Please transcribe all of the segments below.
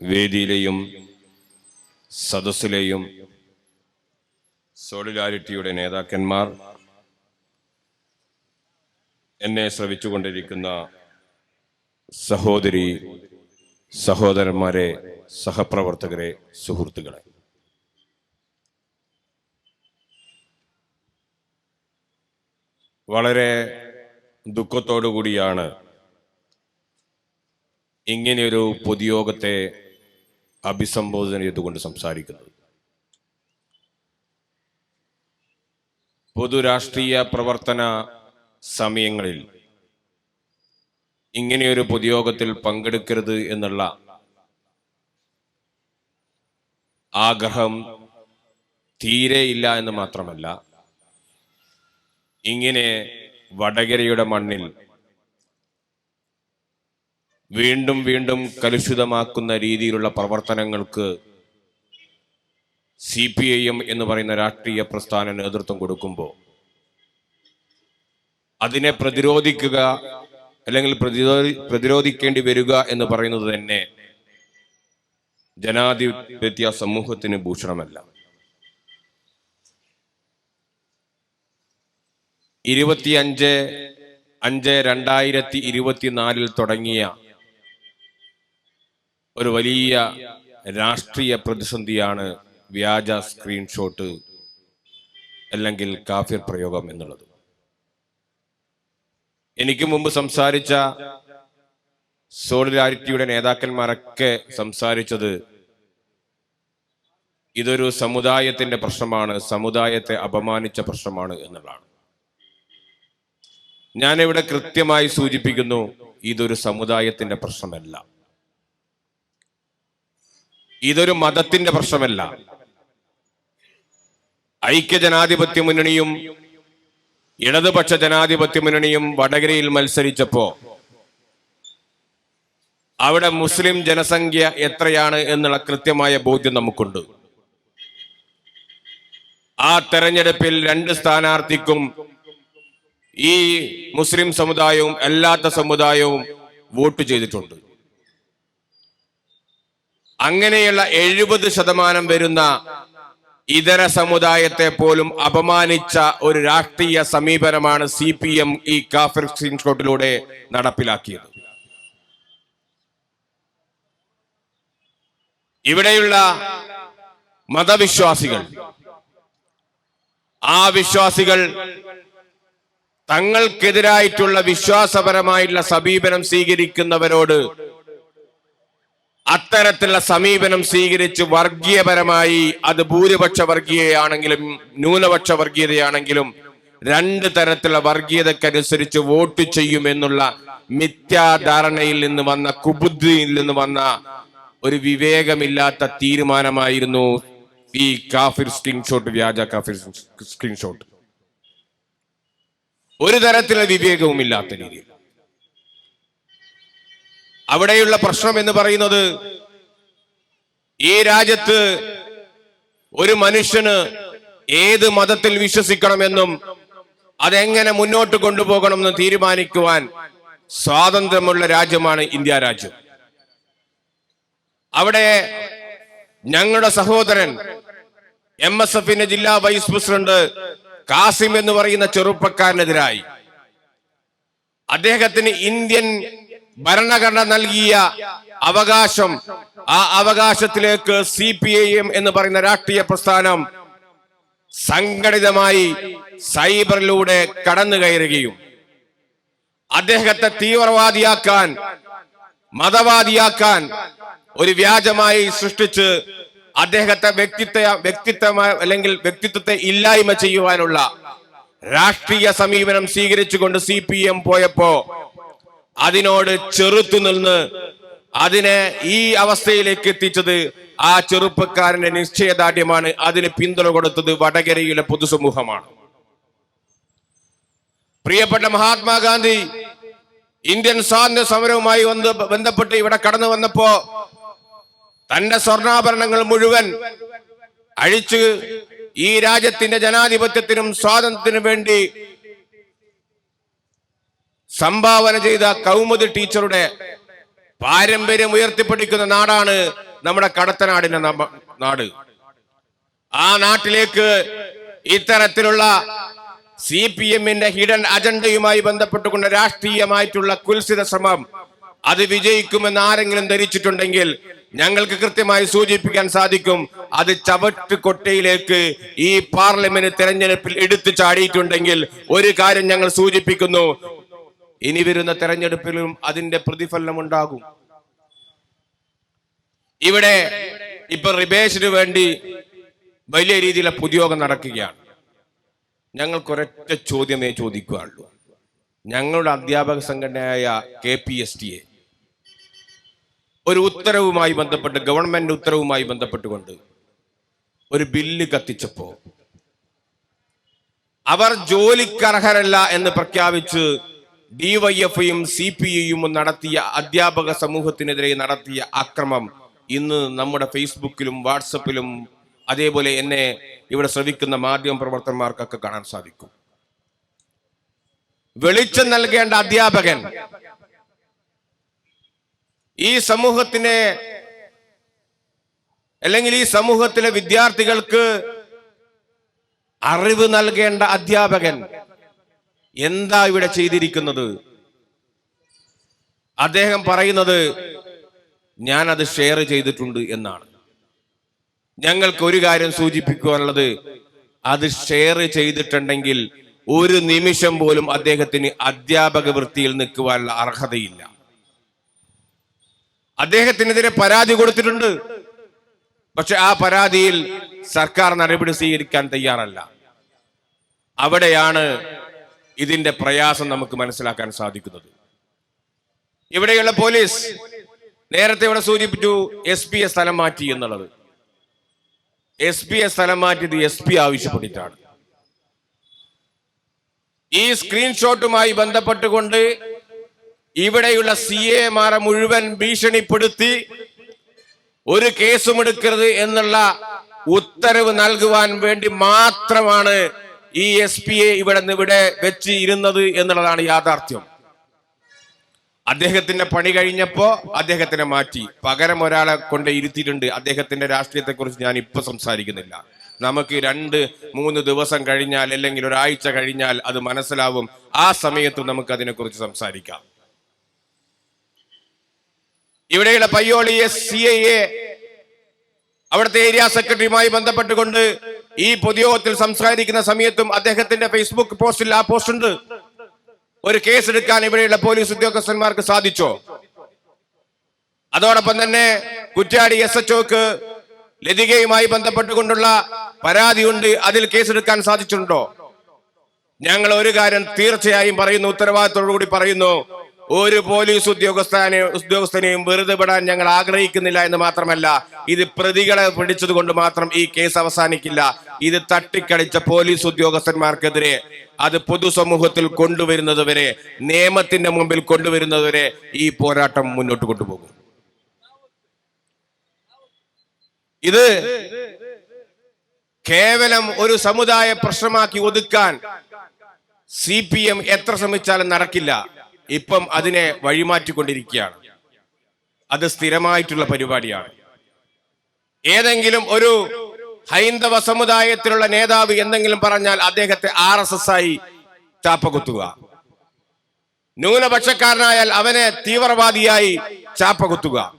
വേദിയിലെയും സദസ്സിലെയും സോളിഡാരിറ്റിയുടെ നേതാക്കന്മാർ എന്നെ ശ്രവിച്ചുകൊണ്ടിരിക്കുന്ന സഹോദരി സഹോദരന്മാരെ സഹപ്രവർത്തകരെ സുഹൃത്തുക്കളെ. വളരെ ദുഃഖത്തോടു കൂടിയാണ് ഇങ്ങനെയൊരു പൊതുയോഗത്തെ അഭിസംബോധന ചെയ്തുകൊണ്ട് സംസാരിക്കുന്നത്. പൊതുരാഷ്ട്രീയ പ്രവർത്തന സമയങ്ങളിൽ ഇങ്ങനെയൊരു പൊതുയോഗത്തിൽ പങ്കെടുക്കരുത് എന്നുള്ള ആഗ്രഹം തീരെ ഇല്ല എന്ന് മാത്രമല്ല ഇങ്ങനെ വടകരയുടെ മണ്ണിൽ വീണ്ടും വീണ്ടും കലുഷിതമാക്കുന്ന രീതിയിലുള്ള പ്രവർത്തനങ്ങൾക്ക് സി പി ഐ എം എന്ന് പറയുന്ന രാഷ്ട്രീയ പ്രസ്ഥാന നേതൃത്വം കൊടുക്കുമ്പോൾ അതിനെ പ്രതിരോധിക്കുക അല്ലെങ്കിൽ പ്രതിരോധി പ്രതിരോധിക്കേണ്ടി വരിക എന്ന് പറയുന്നത് തന്നെ ജനാധിപത്യ സമൂഹത്തിന് ഭൂഷണമല്ല. ഇരുപത്തിയഞ്ച് അഞ്ച് രണ്ടായിരത്തി ഇരുപത്തിനാലിൽ തുടങ്ങിയ ഒരു വലിയ രാഷ്ട്രീയ പ്രതിസന്ധിയാണ് വ്യാജ സ്ക്രീൻഷോട്ട് അല്ലെങ്കിൽ കാഫിർ പ്രയോഗം എന്നുള്ളത്. എനിക്ക് മുമ്പ് സംസാരിച്ച സോളിഡാരിറ്റിയുടെ നേതാക്കന്മാരൊക്കെ സംസാരിച്ചത് ഇതൊരു സമുദായത്തിന്റെ പ്രശ്നമാണ് സമുദായത്തെ അപമാനിച്ച പ്രശ്നമാണ് എന്നുള്ളതാണ്. ഞാനിവിടെ കൃത്യമായി സൂചിപ്പിക്കുന്നു ഇതൊരു സമുദായത്തിന്റെ പ്രശ്നമല്ല. ഇതൊരു മതത്തിന്റെ പ്രശ്നമല്ല. ഐക്യ ജനാധിപത്യ മുന്നണിയും ഇടതുപക്ഷ ജനാധിപത്യ മുന്നണിയും വടകരയിൽ മത്സരിച്ചപ്പോ അവിടെ മുസ്ലിം ജനസംഖ്യ എത്രയാണ് എന്നുള്ള കൃത്യമായ ബോധ്യം നമുക്കുണ്ട്. ആ തെരഞ്ഞെടുപ്പിൽ രണ്ട് സ്ഥാനാർത്ഥിക്കും ഈ മുസ്ലിം സമുദായവും അല്ലാത്ത സമുദായവും വോട്ട് ചെയ്തിട്ടുണ്ട്. അങ്ങനെയുള്ള എഴുപത് ശതമാനം വരുന്ന ഇതര സമുദായത്തെ പോലും അപമാനിച്ച ഒരു രാഷ്ട്രീയ സമീപനമാണ് സി പി എം ഈ കാഫിർ സ്ക്രീൻഷോട്ടിലൂടെ നടപ്പിലാക്കിയത്. ഇവിടെയുള്ള മതവിശ്വാസികൾ ആ വിശ്വാസികൾ തങ്ങൾക്കെതിരായിട്ടുള്ള വിശ്വാസപരമായിട്ടുള്ള സമീപനം സ്വീകരിക്കുന്നവരോട് അത്തരത്തിലുള്ള സമീപനം സ്വീകരിച്ച് വർഗീയപരമായി അത് ഭൂരിപക്ഷ വർഗീയയാണെങ്കിലും ന്യൂനപക്ഷ വർഗീയതയാണെങ്കിലും രണ്ട് തരത്തിലുള്ള വർഗീയതക്കനുസരിച്ച് വോട്ട് ചെയ്യുമെന്നുള്ള മിഥ്യാധാരണയിൽ നിന്ന് വന്ന കുബുദ്ധിയിൽ നിന്ന് വന്ന ഒരു വിവേകമില്ലാത്ത തീരുമാനമായിരുന്നു ഈ കാഫിർ സ്ക്രീൻഷോട്ട് വ്യാജ കാഫിർ സ്ക്രീൻഷോട്ട്. ഒരു തരത്തിലുള്ള വിവേകവും ഇല്ലാത്ത രീതിയിൽ. അവിടെയുള്ള പ്രശ്നം എന്ന് പറയുന്നത് ഈ രാജ്യത്ത് ഒരു മനുഷ്യന് ഏത് മതത്തിൽ വിശ്വസിക്കണമെന്നും അതെങ്ങനെ മുന്നോട്ട് കൊണ്ടുപോകണമെന്ന് തീരുമാനിക്കുവാൻ സ്വാതന്ത്ര്യമുള്ള രാജ്യമാണ് ഇന്ത്യ രാജ്യം. അവിടെ ഞങ്ങളുടെ സഹോദരൻ എം എസ് എഫിന്റെ ജില്ലാ വൈസ് പ്രസിഡന്റ് കാസിം എന്ന് പറയുന്ന ചെറുപ്പക്കാരനെതിരായി അദ്ദേഹത്തിന് ഇന്ത്യൻ ഭരണഘടന നൽകിയ അവകാശം ആ അവകാശത്തിലേക്ക് സി പി ഐ എം എന്ന് പറയുന്ന രാഷ്ട്രീയ പ്രസ്ഥാനം സംഘടിതമായി സൈബറിലൂടെ കടന്നു കയറുകയും അദ്ദേഹത്തെ തീവ്രവാദിയാക്കാൻ മതവാദിയാക്കാൻ ഒരു വ്യാജമായി സൃഷ്ടിച്ച് അദ്ദേഹത്തെ വ്യക്തിത്വ വ്യക്തിത്വമായ അല്ലെങ്കിൽ വ്യക്തിത്വത്തെ ഇല്ലായ്മ ചെയ്യുവാനുള്ള രാഷ്ട്രീയ സമീപനം സ്വീകരിച്ചുകൊണ്ട് സി പി എം പോയപ്പോ അതിനോട് ചെറുത്തു നിന്ന് അതിനെ ഈ അവസ്ഥയിലേക്ക് എത്തിച്ചത് ആ ചെറുപ്പക്കാരന്റെ നിശ്ചയദാർഢ്യമാണ്. അതിന് പിന്തുണ കൊടുത്തത് വടകരയിലെ പൊതുസമൂഹമാണ്. പ്രിയപ്പെട്ട മഹാത്മാഗാന്ധി ഇന്ത്യൻ സ്വാതന്ത്ര്യ സമരവുമായി വന്ന് ബന്ധപ്പെട്ട് ഇവിടെ കടന്നു വന്നപ്പോ തന്റെ സ്വർണാഭരണങ്ങൾ മുഴുവൻ അഴിച്ച് ഈ രാജ്യത്തിന്റെ ജനാധിപത്യത്തിനും സ്വാതന്ത്ര്യത്തിനും വേണ്ടി സംഭാവന ചെയ്ത കൗമുദി ടീച്ചറുടെ പാരമ്പര്യം ഉയർത്തിപ്പിടിക്കുന്ന നാടാണ് നമ്മുടെ കടത്തനാടിന്റെ നാട്. ആ നാട്ടിലേക്ക് ഇത്തരത്തിലുള്ള സി പി എമ്മിന്റെ ഹിഡൻ അജണ്ടയുമായി ബന്ധപ്പെട്ടുകൊണ്ട് രാഷ്ട്രീയമായിട്ടുള്ള കുൽസിത ശ്രമം അത് വിജയിക്കുമെന്ന് ആരെങ്കിലും ധരിച്ചിട്ടുണ്ടെങ്കിൽ ഞങ്ങൾക്ക് കൃത്യമായി സൂചിപ്പിക്കാൻ സാധിക്കും അത് ചവറ്റ് കൊട്ടയിലേക്ക് ഈ പാർലമെന്റ് തെരഞ്ഞെടുപ്പിൽ എടുത്തു ചാടിയിട്ടുണ്ടെങ്കിൽ ഒരു കാര്യം ഞങ്ങൾ സൂചിപ്പിക്കുന്നു ഇനി വരുന്ന തെരഞ്ഞെടുപ്പിലും അതിന്റെ പ്രതിഫലനം ഉണ്ടാകും ഇവിടെ ഇപ്പൊ റിബേഷിന് വേണ്ടി വലിയ രീതിയിലെ പൊതുയോഗം നടക്കുകയാണ്. ഞങ്ങൾക്ക് ഒരൊറ്റ ചോദ്യമേ ചോദിക്കുകയുള്ളൂ. ഞങ്ങളുടെ അധ്യാപക സംഘടനയായ K P S T A ഒരു ഉത്തരവുമായി ബന്ധപ്പെട്ട് ഗവൺമെന്റ് ഉത്തരവുമായി ബന്ധപ്പെട്ടുകൊണ്ട് ഒരു ബില്ല് കത്തിച്ചപ്പോ അവർ ജോലിക്കർഹരല്ല എന്ന് പ്രഖ്യാപിച്ച് ഡിവൈഎഫ്ഐയും സി പി ഐയും നടത്തിയ അധ്യാപക സമൂഹത്തിനെതിരെ നടത്തിയ അക്രമം ഇന്ന് നമ്മുടെ ഫേസ്ബുക്കിലും വാട്സപ്പിലും അതേപോലെ എന്നെ ഇവിടെ ശ്രവിക്കുന്ന മാധ്യമ പ്രവർത്തകന്മാർക്കൊക്കെ കാണാൻ സാധിക്കും. വെളിച്ചം നൽകേണ്ട അധ്യാപകൻ. ഈ സമൂഹത്തിനെ അല്ലെങ്കിൽ ഈ സമൂഹത്തിലെ വിദ്യാർത്ഥികൾക്ക് അറിവ് നൽകേണ്ട അധ്യാപകൻ. എന്താ ഇവിടെ ചെയ്തിരിക്കുന്നത്? അദ്ദേഹം പറയുന്നത് ഞാൻ അത് ഷെയർ ചെയ്തിട്ടുണ്ട് എന്നാണ്. ഞങ്ങൾക്ക് ഒരു കാര്യം സൂചിപ്പിക്കുവാനുള്ളത് അത് ഷെയർ ചെയ്തിട്ടുണ്ടെങ്കിൽ ഒരു നിമിഷം പോലും അദ്ദേഹത്തിന് അധ്യാപക വൃത്തിയിൽ നിൽക്കുവാനുള്ള അർഹതയില്ല. അദ്ദേഹത്തിനെതിരെ പരാതി കൊടുത്തിട്ടുണ്ട്. പക്ഷെ ആ പരാതിയിൽ സർക്കാർ നടപടി സ്വീകരിക്കാൻ തയ്യാറല്ല. അവിടെയാണ് ഇതിന്റെ പ്രയാസം നമുക്ക് മനസ്സിലാക്കാൻ സാധിക്കുന്നത്. ഇവിടെയുള്ള പോലീസ് നേരത്തെ ഇവിടെ സൂചിപ്പിച്ചു എസ് പിയെ സ്ഥലം മാറ്റി എന്നുള്ളത്. എസ് പിയെ സ്ഥലം മാറ്റിയത് എസ് പി ആവശ്യപ്പെട്ടിട്ടാണ്. ഈ സ്ക്രീൻഷോട്ടുമായി ബന്ധപ്പെട്ടുകൊണ്ട് ഇവിടെയുള്ള സി എ മാറെ മുഴുവൻ ഭീഷണിപ്പെടുത്തി ഒരു കേസും എടുക്കരുത് എന്നുള്ള ഉത്തരവ് നൽകുവാൻ വേണ്ടി മാത്രമാണ് ഈ എസ് പി എ ഇവിടെ ഇവിടെ വെച്ച് ഇരുന്നത് എന്നുള്ളതാണ് യാഥാർത്ഥ്യം. അദ്ദേഹത്തിന്റെ പണി കഴിഞ്ഞപ്പോ അദ്ദേഹത്തിനെ മാറ്റി. പകരം ഒരാളെ കൊണ്ട് ഇരുത്തിയിട്ടുണ്ട്. അദ്ദേഹത്തിന്റെ രാഷ്ട്രീയത്തെ കുറിച്ച് ഞാൻ ഇപ്പൊ സംസാരിക്കുന്നില്ല. നമുക്ക് രണ്ട് മൂന്ന് ദിവസം കഴിഞ്ഞാൽ അല്ലെങ്കിൽ ഒരാഴ്ച കഴിഞ്ഞാൽ അത് മനസ്സിലാവും. ആ സമയത്ത് നമുക്ക് അതിനെക്കുറിച്ച് സംസാരിക്കാം. ഇവിടെയുള്ള പയ്യോളിയെ സി എ അവിടുത്തെ ഏരിയ സെക്രട്ടറിയുമായി ബന്ധപ്പെട്ടുകൊണ്ട് ഈ പൊതുയോഗത്തിൽ സംസാരിക്കുന്ന സമയത്തും അദ്ദേഹത്തിന്റെ ഫേസ്ബുക്ക് പോസ്റ്റിൽ ആ പോസ്റ്റ് ഉണ്ട് ഒരു കേസ് എടുക്കാൻ ഇവിടെയുള്ള പോലീസ് ഉദ്യോഗസ്ഥന്മാർക്ക് സാധിച്ചോ? അതോടൊപ്പം തന്നെ കുറ്റ്യാടി എസ് എച്ച് ഒക്ക് ലതികയുമായി ബന്ധപ്പെട്ടുകൊണ്ടുള്ള പരാതിയുണ്ട്. അതിൽ കേസെടുക്കാൻ സാധിച്ചിട്ടുണ്ടോ? ഞങ്ങൾ ഒരു കാര്യം തീർച്ചയായും പറയുന്നു ഉത്തരവാദിത്തോടു കൂടി പറയുന്നു. ഒരു പോലീസ് ഉദ്യോഗസ്ഥനെ ഉദ്യോഗസ്ഥനെയും വെറുതെ വിടാൻ ഞങ്ങൾ ആഗ്രഹിക്കുന്നില്ല എന്ന് മാത്രമല്ല ഇത് പ്രതികളെ പിടിച്ചതുകൊണ്ട് മാത്രം ഈ കേസ് അവസാനിക്കില്ല. ഇത് തട്ടിക്കളിച്ച പോലീസ് ഉദ്യോഗസ്ഥന്മാർക്കെതിരെ അത് പൊതുസമൂഹത്തിൽ കൊണ്ടുവരുന്നത് വരെ നിയമത്തിന്റെ മുമ്പിൽ കൊണ്ടുവരുന്നത് വരെ ഈ പോരാട്ടം മുന്നോട്ട് കൊണ്ടുപോകും. ഇത് കേവലം ഒരു സമുദായ പ്രശ്നമാക്കി ഒതുക്കാൻ സി പി എം എത്ര ശ്രമിച്ചാലും നടക്കില്ല. ഇപ്പം അതിനെ വഴിമാറ്റിക്കൊണ്ടിരിക്കുകയാണ്. അത് സ്ഥിരമായിട്ടുള്ള പരിപാടിയാണ്. ഏതെങ്കിലും ഒരു ഹൈന്ദവ സമുദായത്തിലുള്ള നേതാവ് എന്തെങ്കിലും പറഞ്ഞാൽ അദ്ദേഹത്തെ ആർ എസ് എസ് ആയി ചാപ്പകുത്തുക. ന്യൂനപക്ഷക്കാരനായാൽ അവനെ തീവ്രവാദിയായി ചാപ്പകുത്തുക.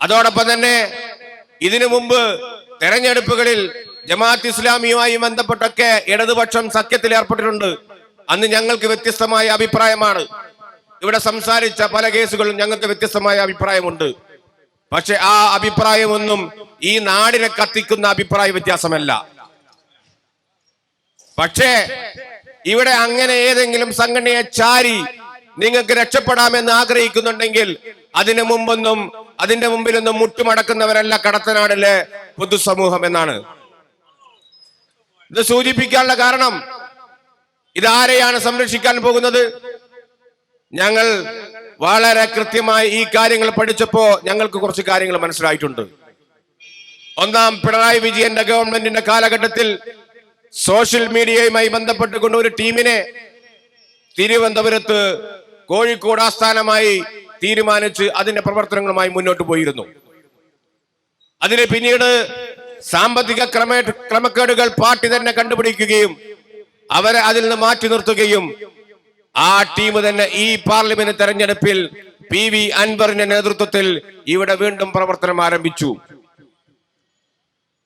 അതോടൊപ്പം തന്നെ ഇതിനു മുമ്പ് തെരഞ്ഞെടുപ്പുകളിൽ ജമാഅത്ത് ഇസ്ലാമിയുമായി ബന്ധപ്പെട്ടൊക്കെ ഇടതുപക്ഷം സഖ്യത്തിൽ ഏർപ്പെട്ടിട്ടുണ്ട്. അന്ന് ഞങ്ങൾക്ക് വ്യത്യസ്തമായ അഭിപ്രായമാണ്. ഇവിടെ സംസാരിച്ച പല കേസുകളും ഞങ്ങൾക്ക് വ്യത്യസ്തമായ അഭിപ്രായമുണ്ട്. പക്ഷെ ആ അഭിപ്രായമൊന്നും ഈ നാടിനെ കത്തിക്കുന്ന അഭിപ്രായ വ്യത്യാസമല്ല. പക്ഷേ ഇവിടെ അങ്ങനെ ഏതെങ്കിലും സംഘടനയെ ചാരി നിങ്ങൾക്ക് രക്ഷപ്പെടാമെന്ന് ആഗ്രഹിക്കുന്നുണ്ടെങ്കിൽ അതിനു മുമ്പൊന്നും അതിന്റെ മുമ്പിലൊന്നും മുട്ടുമടക്കുന്നവരല്ല കടത്തനാടിലെ പൊതുസമൂഹം എന്നാണ്. ഇത് സൂചിപ്പിക്കാനുള്ള കാരണം ഇതാരെയാണ് സംരക്ഷിക്കാൻ പോകുന്നത്? ഞങ്ങൾ വളരെ കൃത്യമായി ഈ കാര്യങ്ങൾ പഠിച്ചപ്പോ ഞങ്ങൾക്ക് കുറച്ച് കാര്യങ്ങൾ മനസ്സിലായിട്ടുണ്ട്. ഒന്നാം പിണറായി വിജയന്റെ ഗവൺമെന്റിന്റെ കാലഘട്ടത്തിൽ സോഷ്യൽ മീഡിയയുമായി ബന്ധപ്പെട്ടുകൊണ്ട് ഒരു ടീമിനെ തിരുവനന്തപുരത്ത് കോഴിക്കോട് ആസ്ഥാനമായി തീരുമാനിച്ച് അതിന്റെ പ്രവർത്തനങ്ങളുമായി മുന്നോട്ട് പോയിരുന്നു. അതിന് പിന്നീട് സാമ്പത്തിക ക്രമ ക്രമക്കേടുകൾ പാർട്ടി തന്നെ കണ്ടുപിടിക്കുകയും അവരെ അതിൽ നിന്ന് മാറ്റി നിർത്തുകയും ആ ടീം തന്നെ ഈ പാർലമെന്റ് തെരഞ്ഞെടുപ്പിൽ പി വി അൻവറിന്റെ നേതൃത്വത്തിൽ ഇവിടെ വീണ്ടും പ്രവർത്തനം ആരംഭിച്ചു.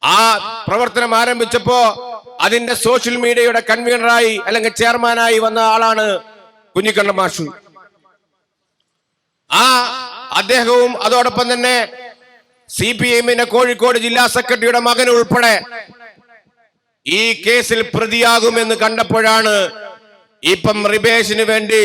ആ പ്രവർത്തനം ആരംഭിച്ചപ്പോ അതിന്റെ സോഷ്യൽ മീഡിയയുടെ കൺവീനറായി അല്ലെങ്കിൽ ചെയർമാനായി വന്ന ആളാണ് കുഞ്ഞിക്കണ്ണ മാഷു. ആ അദ്ദേഹവും അതോടൊപ്പം തന്നെ സി പി എമ്മിന്റെ കോഴിക്കോട് ജില്ലാ സെക്രട്ടറിയുടെ മകൻ ഉൾപ്പെടെ ഈ കേസിൽ പ്രതിയാകുമെന്ന് കണ്ടപ്പോഴാണ് ഇപ്പം റിബേഷിന് വേണ്ടി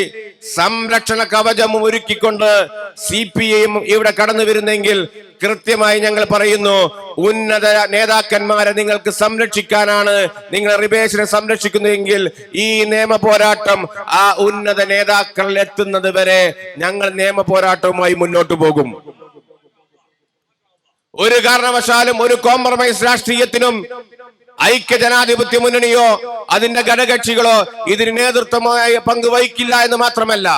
സംരക്ഷണ കവചം ഒരുക്കിക്കൊണ്ട് സി പി ഐ ഇവിടെ കടന്നു വരുന്നെങ്കിൽ കൃത്യമായി ഞങ്ങൾ പറയുന്നു ഉന്നത നേതാക്കന്മാരെ നിങ്ങൾക്ക് സംരക്ഷിക്കാനാണ് നിങ്ങൾ റിബേഷിനെ സംരക്ഷിക്കുന്നതെങ്കിൽ ഈ നിയമ പോരാട്ടം ആ ഉന്നത നേതാക്കളിൽ എത്തുന്നത് വരെ ഞങ്ങൾ നിയമ പോരാട്ടവുമായി മുന്നോട്ട് പോകും. ഒരു കാരണവശാലും ഒരു കോംപ്രമൈസ് രാഷ്ട്രീയത്തിനും ഐക്യ ജനാധിപത്യ മുന്നണിയോ അതിന്റെ ഘടകക്ഷികളോ ഇതിന് നേതൃത്വമായ പങ്ക് വഹിക്കില്ല എന്ന് മാത്രമല്ല.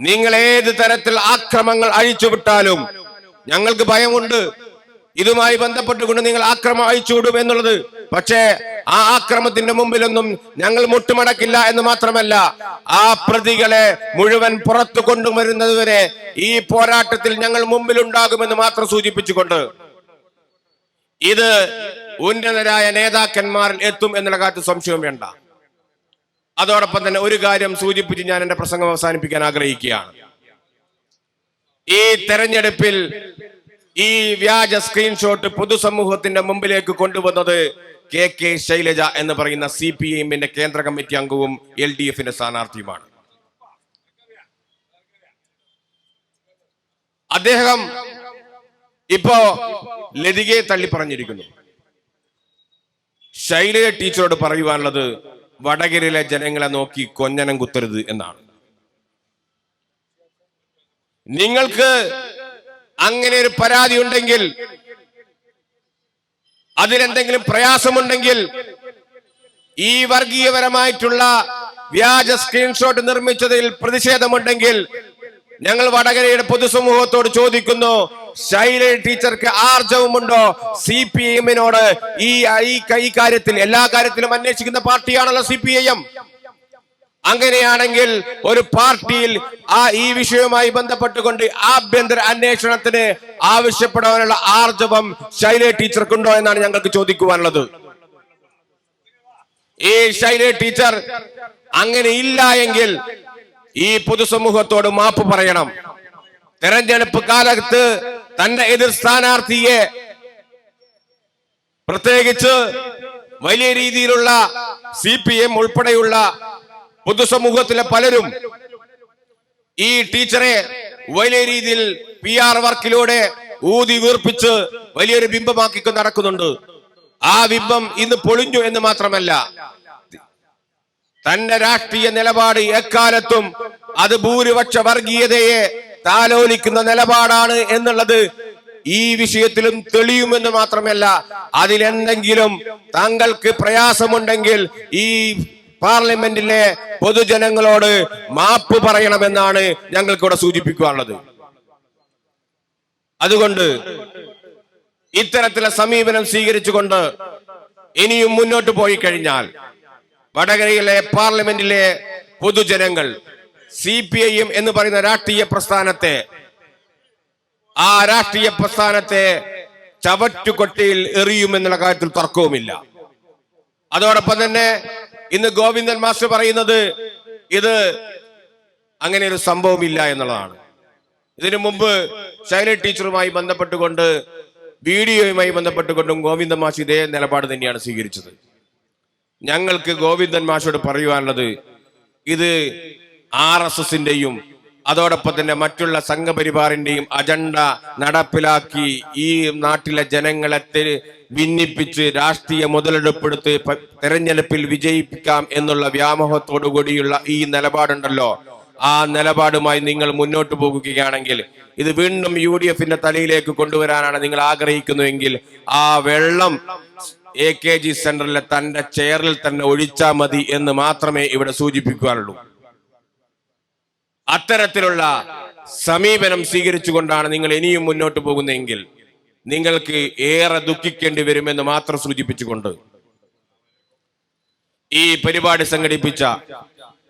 നിങ്ങൾ ഏത് തരത്തിൽ ആക്രമങ്ങൾ അഴിച്ചുവിട്ടാലും ഞങ്ങൾക്ക് ഭയമുണ്ട്. ഇതുമായി ബന്ധപ്പെട്ടുകൊണ്ട് നിങ്ങൾ ആക്രമം അഴിച്ചുവിടും എന്നുള്ളത്. പക്ഷേ ആ ആക്രമത്തിന്റെ മുമ്പിലൊന്നും ഞങ്ങൾ മുട്ടുമടക്കില്ല എന്ന് മാത്രമല്ല ആ പ്രതികളെ മുഴുവൻ പുറത്തു കൊണ്ടുവരുന്നതുവരെ ഈ പോരാട്ടത്തിൽ ഞങ്ങൾ മുമ്പിലുണ്ടാകുമെന്ന് മാത്രം സൂചിപ്പിച്ചുകൊണ്ട് ഇത് ഉന്നതരായ നേതാക്കന്മാരിൽ എത്തും എന്നുള്ള കാര്യത്തിൽ സംശയം വേണ്ട. അതോടൊപ്പം തന്നെ ഒരു കാര്യം സൂചിപ്പിച്ച് ഞാൻ എന്റെ പ്രസംഗം അവസാനിപ്പിക്കാൻ ആഗ്രഹിക്കുകയാണ്. ഈ തെരഞ്ഞെടുപ്പിൽ ഈ വ്യാജ സ്ക്രീൻഷോട്ട് പൊതുസമൂഹത്തിന്റെ മുമ്പിലേക്ക് കൊണ്ടുവന്നത് കെ കെ ശൈലജ എന്ന് പറയുന്ന സി പി എമ്മിന്റെ കേന്ദ്ര കമ്മിറ്റി അംഗവും എൽ ഡി എഫിന്റെ സ്ഥാനാർത്ഥിയുമാണ്. അദ്ദേഹം ഇപ്പോ ലതികയെ തള്ളി പറഞ്ഞിരിക്കുന്നു. ശൈലജ ടീച്ചറോട് പറയുവാനുള്ളത് വടകരയിലെ ജനങ്ങളെ നോക്കി കൊഞ്ഞനം കുത്തരുത് എന്നാണ്. നിങ്ങൾക്ക് അങ്ങനെ ഒരു പരാതി ഉണ്ടെങ്കിൽ അതിലെന്തെങ്കിലും പ്രയാസമുണ്ടെങ്കിൽ ഈ വർഗീയപരമായിട്ടുള്ള വ്യാജ സ്ക്രീൻഷോട്ട് നിർമ്മിച്ചതിൽ പ്രതിഷേധമുണ്ടെങ്കിൽ ഞങ്ങൾ വടകരയുടെ പൊതുസമൂഹത്തോട് ചോദിക്കുന്നു ശൈല ടീച്ചർക്ക് ആർജവമുണ്ടോ? സി പി എമ്മിനോട് ഈ ഈ- കാര്യത്തിൽ എല്ലാ കാര്യത്തിലും അന്വേഷിക്കുന്ന പാർട്ടിയാണല്ലോ സി പി ഐ എം. അങ്ങനെയാണെങ്കിൽ ഒരു പാർട്ടിയിൽ ആ ഈ വിഷയവുമായി ബന്ധപ്പെട്ടുകൊണ്ട് ആഭ്യന്തര അന്വേഷണത്തിന് ആവശ്യപ്പെടാനുള്ള ആർജവം ശൈല ടീച്ചർക്കുണ്ടോ എന്നാണ് ഞങ്ങൾക്ക് ചോദിക്കുവാനുള്ളത്. ഈ ശൈല ടീച്ചർ അങ്ങനെ ഇല്ല എങ്കിൽ ഈ പൊതുസമൂഹത്തോട് മാപ്പ് പറയണം. തെരഞ്ഞെടുപ്പ് കാലത്ത് തന്റെ എതിർ സ്ഥാനാർത്ഥിയെ പ്രത്യേകിച്ച് വലിയ രീതിയിലുള്ള സി പി എം ഉൾപ്പെടെയുള്ള പൊതുസമൂഹത്തിലെ പലരും ഈ ടീച്ചറെ വലിയ രീതിയിൽ പി ആർ വർക്കിലൂടെ ഊതി വീർപ്പിച്ച് വലിയൊരു ബിംബമാക്കി നടക്കുന്നുണ്ട്. ആ ബിംബം ഇന്ന് പൊളിഞ്ഞു എന്ന് മാത്രമല്ല തന്റെ രാഷ്ട്രീയ നിലപാട് എക്കാലത്തും അത് ഭൂരിപക്ഷ വർഗീയതയെ താലോലിക്കുന്ന നിലപാടാണ് എന്നുള്ളത് ഈ വിഷയത്തിലും തെളിയുമെന്ന് മാത്രമല്ല. അതിലെന്തെങ്കിലും താങ്കൾക്ക് പ്രയാസമുണ്ടെങ്കിൽ ഈ പാർലമെന്റിലെ പൊതുജനങ്ങളോട് മാപ്പ് പറയണമെന്നാണ് ഞങ്ങൾക്കിവിടെ സൂചിപ്പിക്കാനുള്ളത്. അതുകൊണ്ട് ഇത്തരത്തിലെ സമീപനം സ്വീകരിച്ചുകൊണ്ട് ഇനിയും മുന്നോട്ട് പോയി കഴിഞ്ഞാൽ വടകരയിലെ പാർലമെന്റിലെ പൊതുജനങ്ങൾ സി പി ഐ എം എന്ന് പറയുന്ന രാഷ്ട്രീയ പ്രസ്ഥാനത്തെ ആ രാഷ്ട്രീയ പ്രസ്ഥാനത്തെ ചവറ്റുകൊട്ടയിൽ എറിയുമെന്നുള്ള കാര്യത്തിൽ തർക്കവുമില്ല. അതോടൊപ്പം തന്നെ ഇന്ന് ഗോവിന്ദൻ മാസ്റ്റർ പറയുന്നത് ഇത് അങ്ങനെ ഒരു സംഭവമില്ല എന്നുള്ളതാണ്. ഇതിനു മുമ്പ് ശൈല ടീച്ചറുമായി ബന്ധപ്പെട്ടുകൊണ്ട് വീഡിയോയുമായി ബന്ധപ്പെട്ടുകൊണ്ടും ഗോവിന്ദൻ മാഷ് ഇതേ നിലപാട് തന്നെയാണ് സ്വീകരിച്ചത്. ഞങ്ങൾക്ക് ഗോവിന്ദൻ മാഷോട് പറയുവാനുള്ളത് ഇത് ആർ എസ് എസിന്റെയും അതോടൊപ്പം തന്നെ മറ്റുള്ള സംഘപരിവാറിന്റെയും അജണ്ട നടപ്പിലാക്കി ഈ നാട്ടിലെ ജനങ്ങളെ ഭിന്നിപ്പിച്ച് രാഷ്ട്രീയ മുതലെടുപ്പെടുത്ത് തെരഞ്ഞെടുപ്പിൽ വിജയിപ്പിക്കാം എന്നുള്ള വ്യാമോഹത്തോടു കൂടിയുള്ള ഈ നിലപാടുണ്ടല്ലോ. ആ നിലപാടുമായി നിങ്ങൾ മുന്നോട്ട് പോകുകയാണെങ്കിൽ ഇത് വീണ്ടും യു ഡി എഫിന്റെ തലയിലേക്ക് കൊണ്ടുവരാനാണ് നിങ്ങൾ ആഗ്രഹിക്കുന്നുവെങ്കിൽ ആ വെള്ളം എ കെ ജി സെന്ററിലെ തന്റെ ചെയറിൽ തന്നെ ഒഴിച്ചാൽ മതി എന്ന് മാത്രമേ ഇവിടെ സൂചിപ്പിക്കാറുള്ളൂ അത്തരത്തിലുള്ള സമീപനം സ്വീകരിച്ചുകൊണ്ടാണ് നിങ്ങൾ ഇനിയും മുന്നോട്ട് പോകുന്നതെങ്കിൽ നിങ്ങൾക്ക് ഏറെ ദുഃഖിക്കേണ്ടി വരുമെന്ന് മാത്രം സൂചിപ്പിച്ചുകൊണ്ട് ഈ പരിപാടി സംഘടിപ്പിച്ച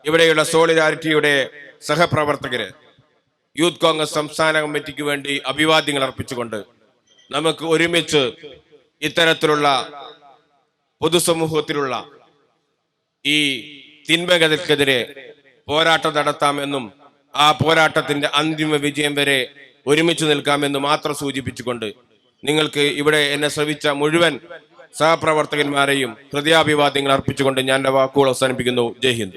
ഇവിടെയുള്ള സോളിഡാരിറ്റിയുടെ സഹപ്രവർത്തകര് യൂത്ത് കോൺഗ്രസ് സംസ്ഥാന കമ്മിറ്റിക്ക് വേണ്ടി അഭിവാദ്യങ്ങൾ അർപ്പിച്ചുകൊണ്ട് നമുക്ക് ഒരുമിച്ച് ഇത്തരത്തിലുള്ള പൊതുസമൂഹത്തിലുള്ള ഈ തിന്മകൾക്കെതിരെ പോരാട്ടം നടത്താമെന്നും ആ പോരാട്ടത്തിന്റെ അന്തിമ വിജയം വരെ ഒരുമിച്ച് നിൽക്കാമെന്ന് മാത്രം സൂചിപ്പിച്ചുകൊണ്ട് നിങ്ങൾക്ക് ഇവിടെ എന്നെ ശ്രവിച്ച മുഴുവൻ സഹപ്രവർത്തകന്മാരെയും ഹൃദയാഭിവാദ്യങ്ങൾ അർപ്പിച്ചുകൊണ്ട് ഞാൻ വാക്കുകൾ അവസാനിപ്പിക്കുന്നു. ജയ് ഹിന്ദ്.